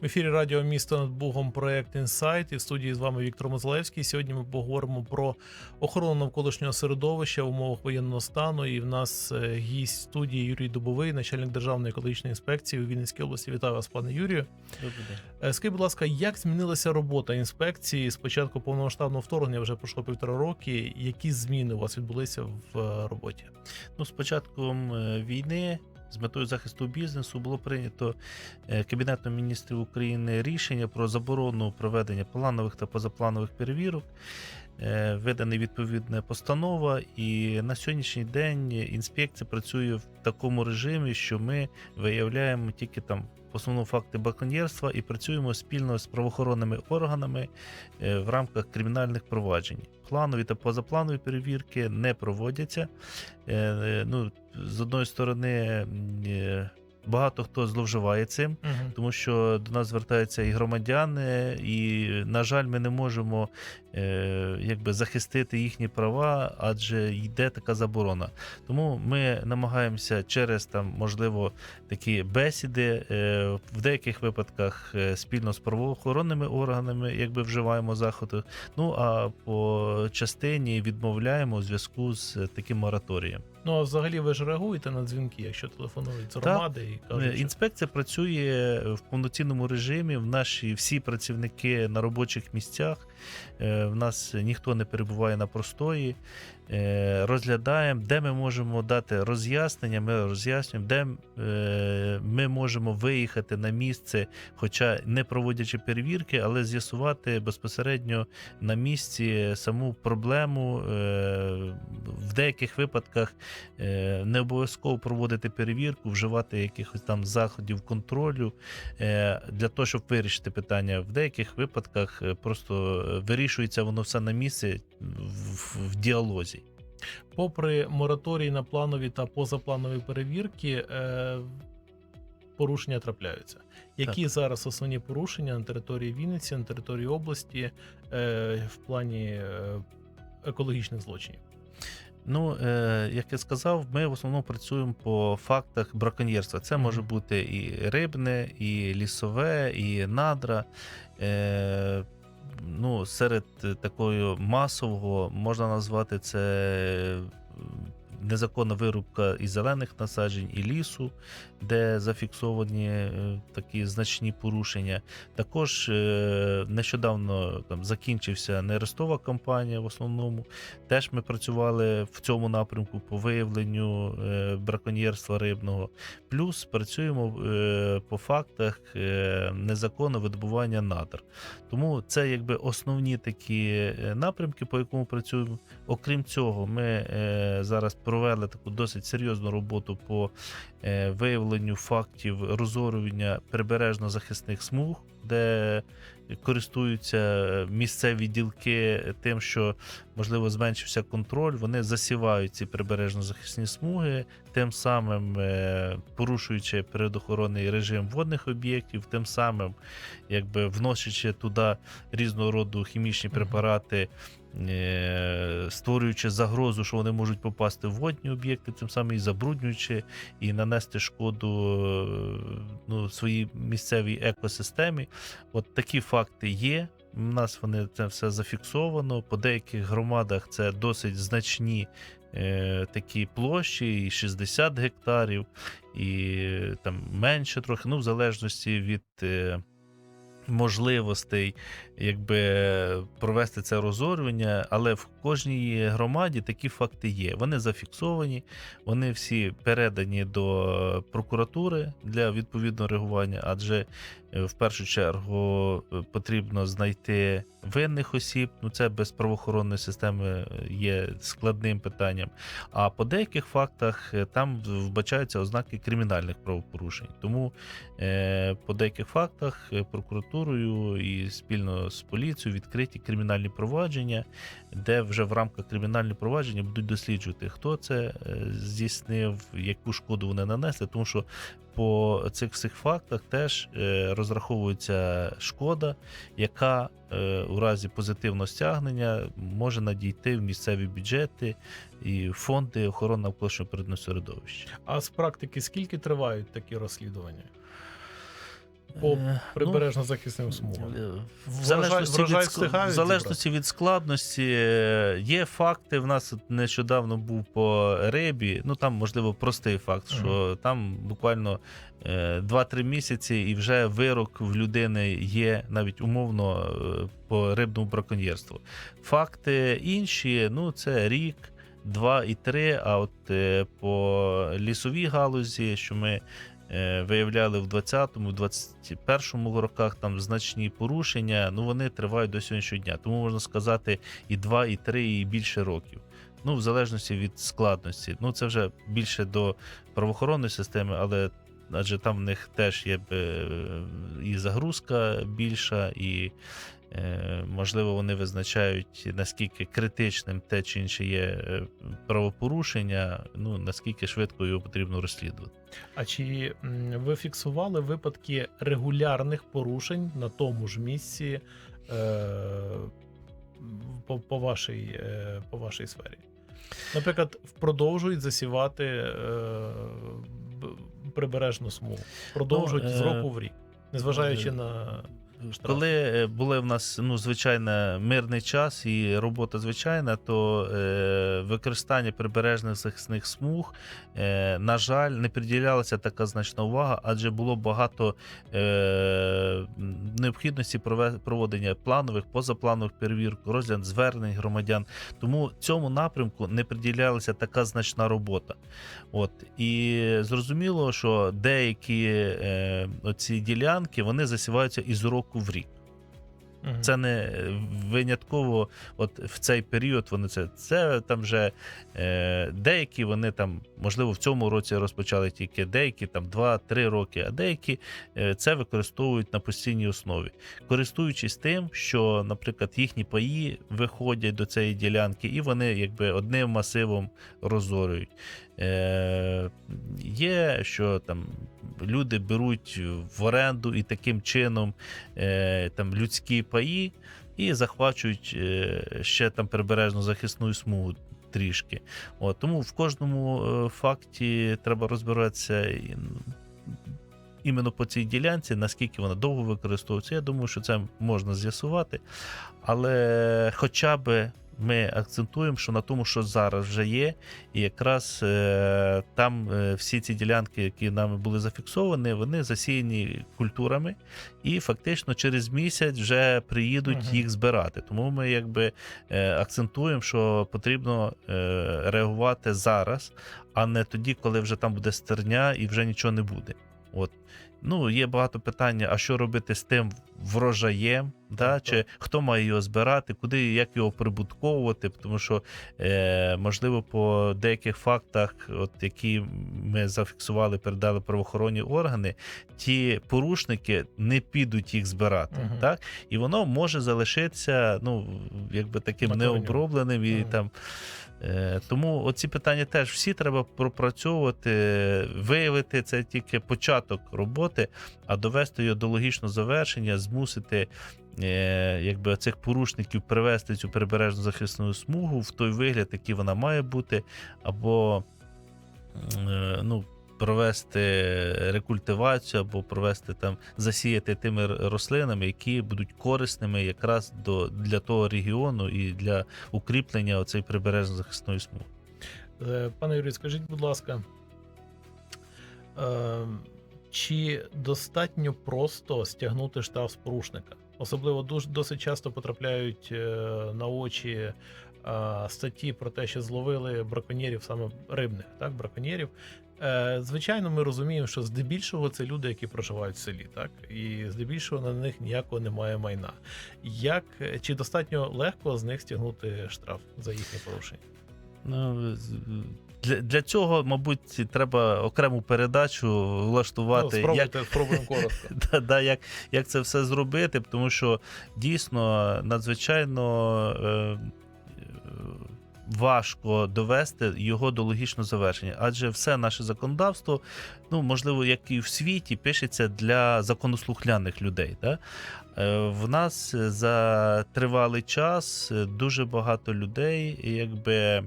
В ефірі Радіо Місто над Бугом проект Інсайт. І в студії з вами Віктор Мозлевський. Сьогодні ми поговоримо про охорону навколишнього середовища в умовах воєнного стану. І в нас е, гість студії Юрій Дубовий, начальник державної екологічної інспекції у Вінницькій області. Вітаю вас, пане Юрію. Добрий день. Е, Скажіть, будь ласка, як змінилася робота інспекції з початку повномасштабного вторгнення? Вже пройшло півтора роки. Які зміни у вас відбулися в е, роботі? Ну, з початком війни з метою захисту бізнесу було прийнято е, Кабінетом міністрів України рішення про заборону проведення планових та позапланових перевірок. Е, Видана відповідна постанова, і на сьогоднішній день інспекція працює в такому режимі, що ми виявляємо тільки там в основному факти браконьєрства і працюємо спільно з правоохоронними органами е, в рамках кримінальних проваджень. Планові та позапланові перевірки не проводяться. Е, е, Ну, з одної сторони, багато хто зловживає цим, Угу. тому що до нас звертаються і громадяни, і, на жаль, ми не можемо е, якби захистити їхні права, адже йде така заборона. Тому ми намагаємося через там, можливо, такі бесіди, е, в деяких випадках е, спільно з правоохоронними органами, якби вживаємо заходи. Ну а по частині відмовляємо у зв'язку з таким мораторієм. Ну а взагалі ви ж реагуєте на дзвінки, якщо телефонують з громади і Е, кажуть, що... Інспекція працює в повноцінному режимі. В наші всі працівники на робочих місцях. Е, В нас ніхто не перебуває на простої. Е, Розглядаємо, де ми можемо дати роз'яснення. Ми роз'яснюємо, де е, ми можемо виїхати на місце, хоча не проводячи перевірки, але з'ясувати безпосередньо на місці саму проблему. В деяких випадках не обов'язково проводити перевірку, вживати якихось там заходів контролю для того, щоб вирішити питання. В деяких випадках просто вирішується воно все на місці в, в діалозі. попри мораторій на планові та позапланові перевірки, е, порушення трапляються. Які зараз основні порушення на території Вінниці, на території області е, в плані е, екологічних злочинів? Ну, е, як я сказав, ми в основному працюємо по фактах браконьєрства. Це може бути і рибне, і лісове, і надра. Ну, серед е, такого масового можна назвати це незаконна вирубка і зелених насаджень, і лісу, де зафіксовані е, такі значні порушення. Також е, нещодавно там закінчився нерестова кампанія в основному. Теж ми працювали в цьому напрямку по виявленню е, браконьєрства рибного. Плюс працюємо по фактах незаконного видобування надр. Тому це якби основні такі напрямки, по якому працюємо. Окрім цього, ми зараз провели таку досить серйозну роботу по е, виявленню фактів розорювання прибережно-захисних смуг, де користуються місцеві ділки тим, що можливо зменшився контроль. Вони засівають ці прибережно-захисні смуги, тим самим е, порушуючи природоохоронний режим водних об'єктів, тим самим якби вносячи туди різного роду хімічні препарати. Е, Створюючи загрозу, що вони можуть попасти в водні об'єкти, тим самим і забруднюючи і нанести шкоду е, ну, своїй місцевій екосистемі. От такі факти є. У нас вони це все зафіксовано. По деяких громадах це досить значні е, такі площі, і 60 гектарів, і там менше трохи, ну, в залежності від. Можливостей, якби провести це розорювання, але в кожній громаді такі факти є. Вони зафіксовані, вони всі передані до прокуратури для відповідного реагування, адже е, в першу чергу е, потрібно знайти винних осіб. Ну це без правоохоронної системи е, є складним питанням. А по деяких фактах там вбачаються ознаки кримінальних правопорушень. Тому по деяких фактах прокуратурою і спільно з поліцією відкриті кримінальні провадження, де вже в рамках кримінальних провадження будуть досліджувати, хто це е, здійснив, яку шкоду вони нанесли, тому що по цих всіх фактах теж е, розраховується шкода, яка е, у разі позитивного стягнення може надійти в місцеві бюджети і фонди охорони навколишнього природного середовища. А з практики скільки тривають такі розслідування по Е, прибережно-захисним смугам? Е, В залежності, врожай від, в залежності від складності е, є факти. В нас нещодавно був по рибі. Ну там можливо простий факт, що там буквально е, 2-3 місяці, і вже вирок в людини є навіть умовно е, по рибному браконьєрству. Факти інші, ну це рік. Два і три, а от е, по лісовій галузі, що ми е, виявляли в 20-му, 21-му роках там значні порушення, ну вони тривають до сьогоднішнього дня. Тому можна сказати і 2, і 3, і більше років. Ну, в залежності від складності. Ну, це вже більше до правоохоронної системи, але адже там в них теж є е, і загрузка більша, і е, можливо вони визначають наскільки критичним те чи інше є е, правопорушення, ну наскільки швидко його потрібно розслідувати. А чи ви фіксували випадки регулярних порушень на тому ж місці е, по, по, вашій, е, по вашій сфері? Наприклад, продовжують засівати е, прибережну смугу, продовжують Ну, е, з року в рік, незважаючи е, на штраф. Коли е, були в нас ну, звичайно мирний час і робота звичайна, то е, використання прибережних захисних смуг, е, на жаль, не приділялася така значна увага, адже було багато е, необхідності прове- проводення планових, позапланових перевірок, розгляд звернень громадян. Тому цьому напрямку не приділялася така значна робота. От і зрозуміло, що деякі е, оці ділянки вони засіваються із року в рік. Мгм. Це не винятково, от в цей період вони це. Це там вже е, деякі вони там, можливо, в цьому році розпочали тільки деякі там 2-3 роки, а деякі е, це використовують на постійній основі, користуючись тим, що, наприклад, їхні паї виходять до цієї ділянки, і вони якби одним масивом розорюють. Е, є, що там люди беруть в оренду і таким чином е, там людські паї і захвачують е, ще там прибережну захисну смугу трішки. От, тому в кожному факті треба розбиратися. Іменно по цій ділянці, наскільки вона довго використовується, я думаю, що це можна з'ясувати. Але хоча б ми акцентуємо, що на тому, що зараз вже є, і якраз е, там е, всі ці ділянки, які нами були зафіксовані, вони засіяні культурами, і фактично через місяць вже приїдуть Мгм. їх збирати. Тому ми якби е, акцентуємо, що потрібно е, реагувати зараз, а не тоді, коли вже там буде стерня і вже нічого не буде. От. Ну, є багато питання, а що робити з тим врожаєм, да? Чи хто має його збирати, куди як його прибутковувати, тому що е, можливо по деяких фактах, от які ми зафіксували, передали правоохоронні органи, ті порушники не підуть їх збирати. Мгм. Так? І воно може залишитися ну, якби таким На необробленим і Мгм. там. Е, Тому оці питання теж всі треба пропрацьовувати, виявити. Це тільки початок роботи, а довести його до логічного завершення, змусити е, якби цих порушників привести цю прибережну захисну смугу в той вигляд, який вона має бути, або е, ну, провести рекультивацію, або провести там, засіяти тими рослинами, які будуть корисними якраз до, для того регіону і для укріплення оцеї прибережно захисної смуги. Е, Пане Юрію, скажіть, будь ласка, е, чи достатньо просто стягнути штраф з порушника? Особливо дуже досить часто потрапляють е, на очі статті про те, що зловили браконьєрів, саме рибних, так, браконьєрів. Е, Звичайно, ми розуміємо, що здебільшого це люди, які проживають в селі, так і здебільшого на них ніякого немає майна. Як чи достатньо легко з них стягнути штраф за їхнє порушення? Ну, для, для цього, мабуть, треба окрему передачу Ну, влаштувати. як, спробуємо коротко. да, да, як, як це все зробити, тому що дійсно надзвичайно е, важко довести його до логічного завершення. Адже все наше законодавство, ну можливо, як і в світі, пишеться для законослухняних людей. Да? Е, В нас за тривалий час дуже багато людей якби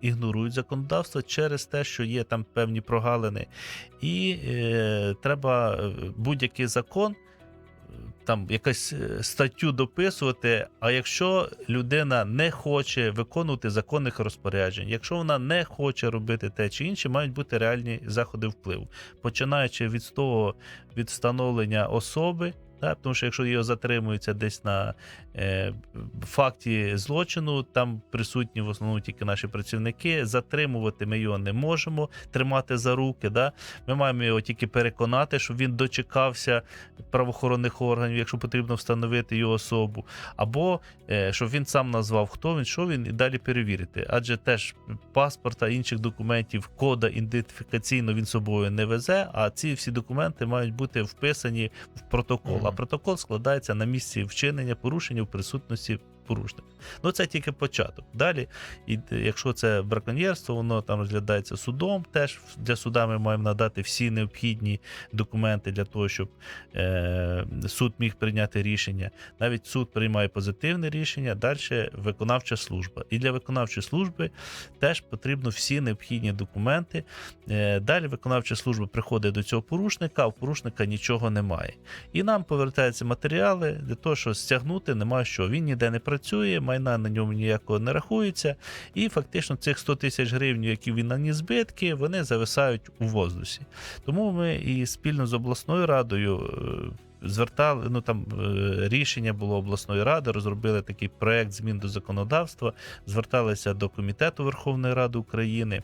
ігнорують законодавство через те, що є там певні прогалини. І е, треба е, будь-який закон, там якась е, статтю дописувати. А якщо людина не хоче виконувати законних розпоряджень, якщо вона не хоче робити те чи інше, мають бути реальні заходи впливу, починаючи від того від встановлення особи. Так, тому що якщо його затримуються десь на е, факті злочину, там присутні в основному тільки наші працівники. Затримувати ми його не можемо, тримати за руки. Да? Ми маємо його тільки переконати, щоб він дочекався правоохоронних органів, якщо потрібно встановити його особу, або е, щоб він сам назвав, хто він, що він, і далі перевірити. Адже теж паспорта, інших документів, кода ідентифікаційно він з собою не везе. А ці всі документи мають бути вписані в протокол. Протокол складається на місці вчинення порушення в присутності порушника. Ну це тільки початок. Далі, і якщо це браконьєрство, воно там розглядається судом. Теж для суда ми маємо надати всі необхідні документи для того, щоб е, суд міг прийняти рішення. Навіть суд приймає позитивне рішення, далі виконавча служба. І для виконавчої служби теж потрібно всі необхідні документи. Е, далі виконавча служба приходить до цього порушника, а у порушника нічого немає. І нам повертаються матеріали для того, щоб стягнути немає що. Він ніде не працює, майна на ньому ніякого не рахується. І фактично цих 100 тисяч гривень, які він наніс збитки, вони зависають у воздусі. Тому ми і спільно з обласною радою. е, Звертали, ну там е, рішення було обласної ради, розробили такий проект змін до законодавства, зверталися до Комітету Верховної Ради України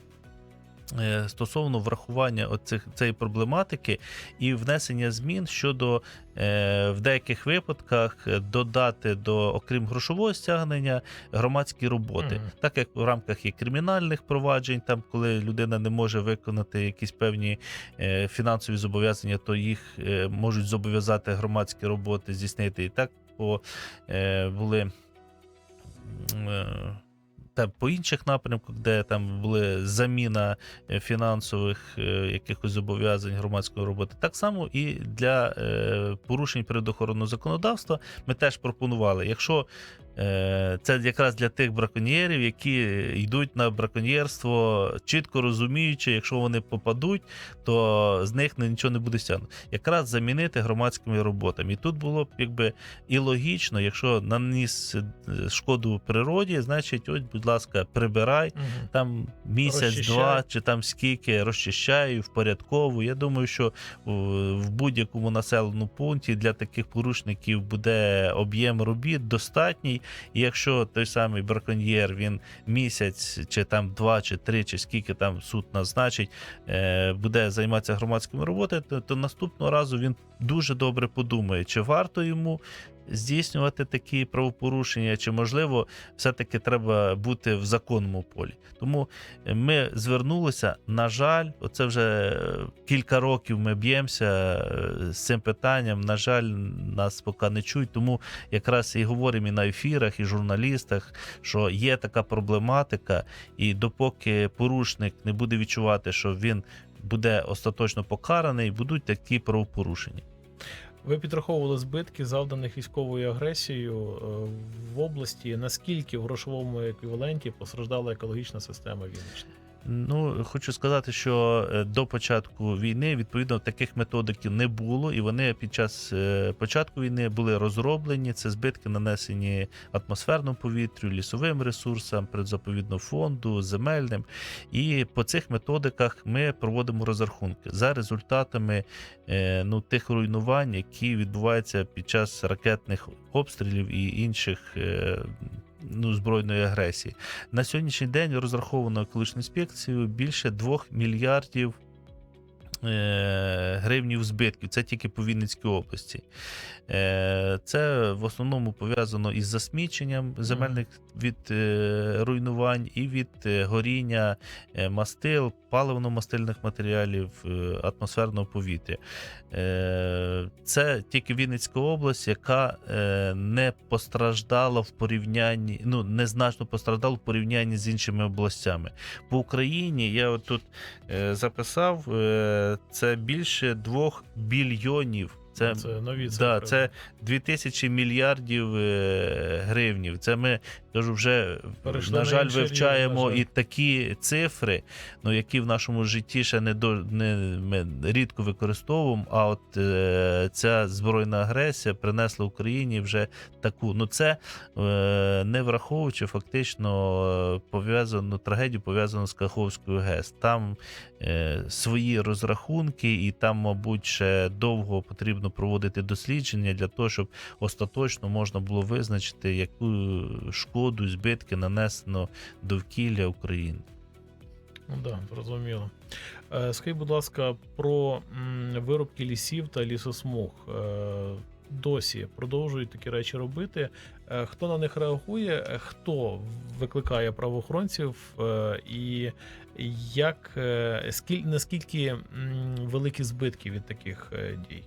стосовно врахування оцих, цієї проблематики і внесення змін щодо е, в деяких випадках е, додати до, окрім грошового стягнення, громадські роботи. Мгм. Так як в рамках є кримінальних проваджень, там коли людина не може виконати якісь певні е, фінансові зобов'язання, то їх е, можуть зобов'язати громадські роботи здійснити. І так по, е, були. Та по інших напрямках, де там були заміна е, фінансових е, якихось зобов'язань громадської роботи, так само і для е, порушень природоохоронного законодавства ми теж пропонували. Якщо це якраз для тих браконьєрів, які йдуть на браконьєрство, чітко розуміючи, якщо вони попадуть, то з них нічого не буде стягнуто. Якраз замінити громадськими роботами. І тут було б якби і логічно, якщо наніс е, шкоду природі, значить, ось, будь ласка, прибирай Мгм. там місяць-два чи там скільки розчищаю, впорядковую. Я думаю, що в будь-якому населеному пункті для таких порушників буде об'єм робіт достатній. І якщо той самий браконьєр він місяць, чи там два, чи три, чи скільки там суд назначить, е, буде займатися громадськими роботами, то, то наступного разу він дуже добре подумає, чи варто йому. Здійснювати такі правопорушення, чи можливо, все-таки треба бути в законному полі. Тому е, ми звернулися. На жаль, оце вже е, кілька років ми б'ємося е, з цим питанням. На жаль, нас поки не чують. Тому якраз і говоримо і на ефірах, і журналістах, що є така проблематика, і допоки порушник не буде відчувати, що він буде остаточно покараний, будуть такі правопорушення. Ви підраховували збитки, завданих військовою агресією е, в області. Наскільки в грошовому еквіваленті постраждала екологічна система Вінниччини? Ну, хочу сказати, що е, до початку війни відповідно таких методиків не було, і вони під час е, початку війни були розроблені. Це збитки нанесені атмосферному повітрю, лісовим ресурсам, предзаповідного фонду, земельним. І по цих методиках ми проводимо розрахунки за результатами е, ну, тих руйнувань, які відбуваються під час ракетних обстрілів і інших. Ну, збройної агресії. На сьогоднішній день розраховано колишню інспекцію більше 2 мільярдів гривнів збитків. Це тільки по Вінницькій області. Е, Це в основному пов'язано із засміченням земельних від е, руйнувань і від е, горіння е, мастил, паливно-мастильних матеріалів, е, атмосферного повітря. Е, Це тільки Вінницька область, яка е, не постраждала в порівнянні, ну незначно постраждала в порівнянні з іншими областями. По Україні я тут е, записав е, це більше 2 білйонів. Це, Це нові да, це 2000 мільярдів е, гривнів. Це ми кажу, вже Перейшли на жаль, вивчаємо рівень, на жаль. і такі цифри, ну які в нашому житті ще не до не ми рідко використовуємо. А от е, ця збройна агресія принесла Україні вже таку. Ну це е, не враховуючи фактично е, пов'язану трагедію, пов'язану з Каховською ГЕС. Там е, свої розрахунки, і там, мабуть, ще довго потрібно проводити дослідження для того, щоб остаточно можна було визначити, яку шкоду, збитки нанесено довкілля України. Ну да, зрозуміло. Е, Скажіть, будь ласка, про м, вирубки лісів та лісосмуг. Е, Досі продовжують такі речі робити. Е, Хто на них реагує, хто викликає правоохоронців, і як наскільки великі збитки від таких дій?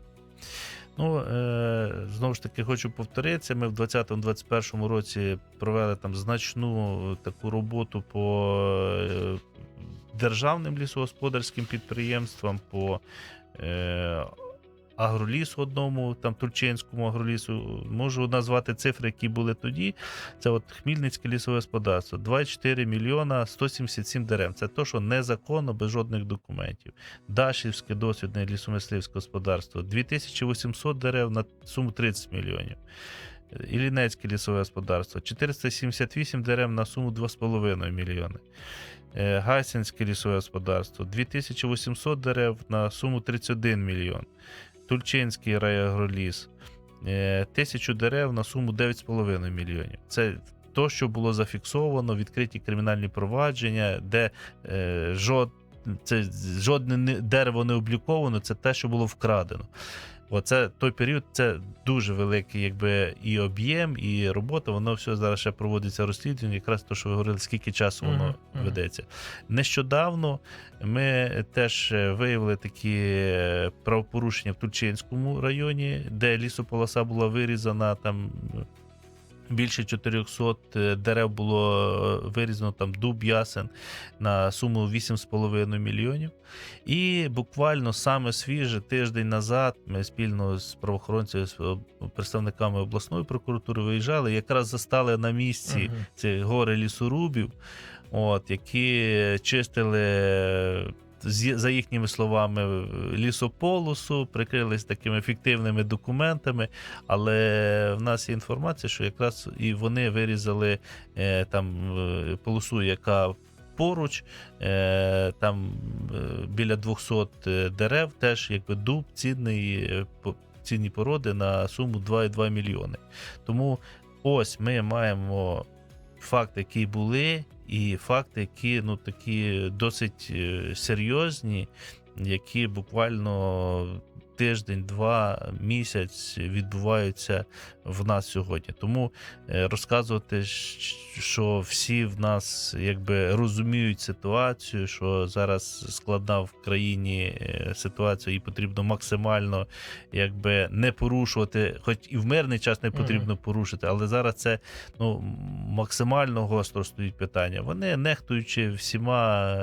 Ну, е, знову ж таки, хочу повторитися. Ми в 2020-2021 році провели там значну таку роботу по е, державним лісогосподарським підприємствам, по е, агролісу одному, там Тульчинському агролісу. Можу назвати цифри, які були тоді. Це от Хмільницьке лісове господарство. 24 мільйона 177 дерев. Це то, що незаконно, без жодних документів. Дашівське досвідне лісомисливське господарство 2800 дерев на суму 30 мільйонів. Іллінецьке лісове господарство 478 дерев на суму 2,5 мільйони. Е, Гасінське лісове господарство 2800 дерев на суму 31 мільйон. Тульчинський райагроліс Тисячу дерев на суму 9,5 мільйонів. Це то, що було зафіксовано, відкриті кримінальні провадження, де е, жод, це, жодне дерево не обліковано, це те, що було вкрадено. Оце той період, це дуже великий, якби і об'єм, і робота. Воно все зараз ще проводиться розслідування. Якраз то, що ви говорили, скільки часу воно Мгм, мгм. ведеться. Нещодавно ми теж е, виявили такі е, правопорушення в Тульчинському районі, де лісополоса була вирізана там. Більше 400 дерев було е, вирізано там дуб ясен на суму 8,5 мільйонів. І буквально саме свіже тиждень назад ми спільно з правоохоронцями, з е, представниками обласної прокуратури виїжджали, якраз застали на місці Мгм. ці гори лісорубів, от, які чистили. За їхніми словами, лісополосу, прикрились такими фіктивними документами, але в нас є інформація, що якраз і вони вирізали е, там е, полосу, яка поруч, е, там е, біля 200 дерев, теж якби дуб цінний, е, цінні породи на суму 2,2 мільйони. Тому ось ми маємо факти, які були, і факти, які ну такі досить е, серйозні, які буквально тиждень, два, місяць відбуваються в нас сьогодні. Тому е, розказувати, що всі в нас якби розуміють ситуацію, що зараз складна в країні е, ситуація, і потрібно максимально якби не порушувати, хоч і в мирний час не потрібно порушити, але зараз це ну, максимально гостро стоїть питання. Вони нехтуючи всіма.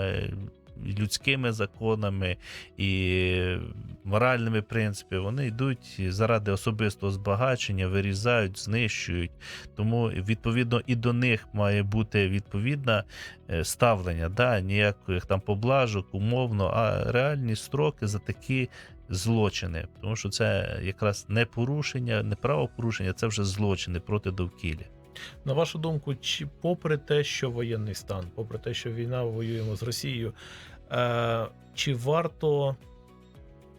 Людськими законами і моральними принципами, вони йдуть заради особистого збагачення, вирізають, знищують. Тому відповідно і до них має бути відповідне е, ставлення. Да? Ніяких там поблажок, умовно, а реальні строки за такі злочини. Тому що це якраз не порушення, не правопорушення, це вже злочини проти довкілля. На вашу думку, чи попри те, що воєнний стан, попри те, що війна воюємо з Росією, е, чи варто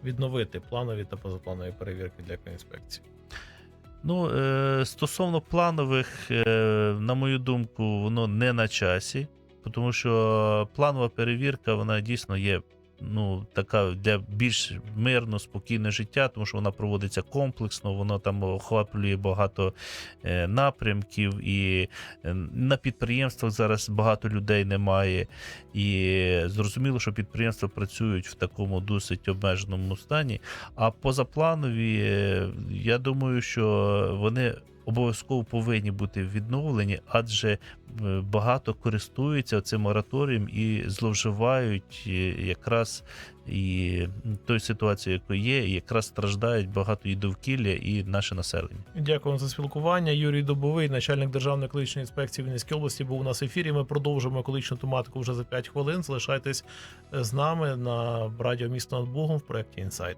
відновити планові та позапланові перевірки для інспекції? Ну, е, стосовно планових, е, на мою думку, воно не на часі, тому що планова перевірка вона дійсно є ну, така для більш мирно, спокійне життя, тому що вона проводиться комплексно, воно там охоплює багато е, напрямків, і е, на підприємствах зараз багато людей немає. І зрозуміло, що підприємства працюють в такому досить обмеженому стані. А позапланові, е, я думаю, що вони обов'язково повинні бути відновлені, адже е, багато користуються цим мораторієм і зловживають е, якраз і тою ситуацією, яка є, і якраз страждають багато і довкілля, і наше населення. Дякуємо за спілкування. Юрій Добовий, начальник державної екологічної інспекції Вінницької області, був у нас в ефірі. Ми продовжимо екологічну тематику вже за 5 хвилин. Залишайтесь з нами на радіо місто над Богом в проєкті Інсайт.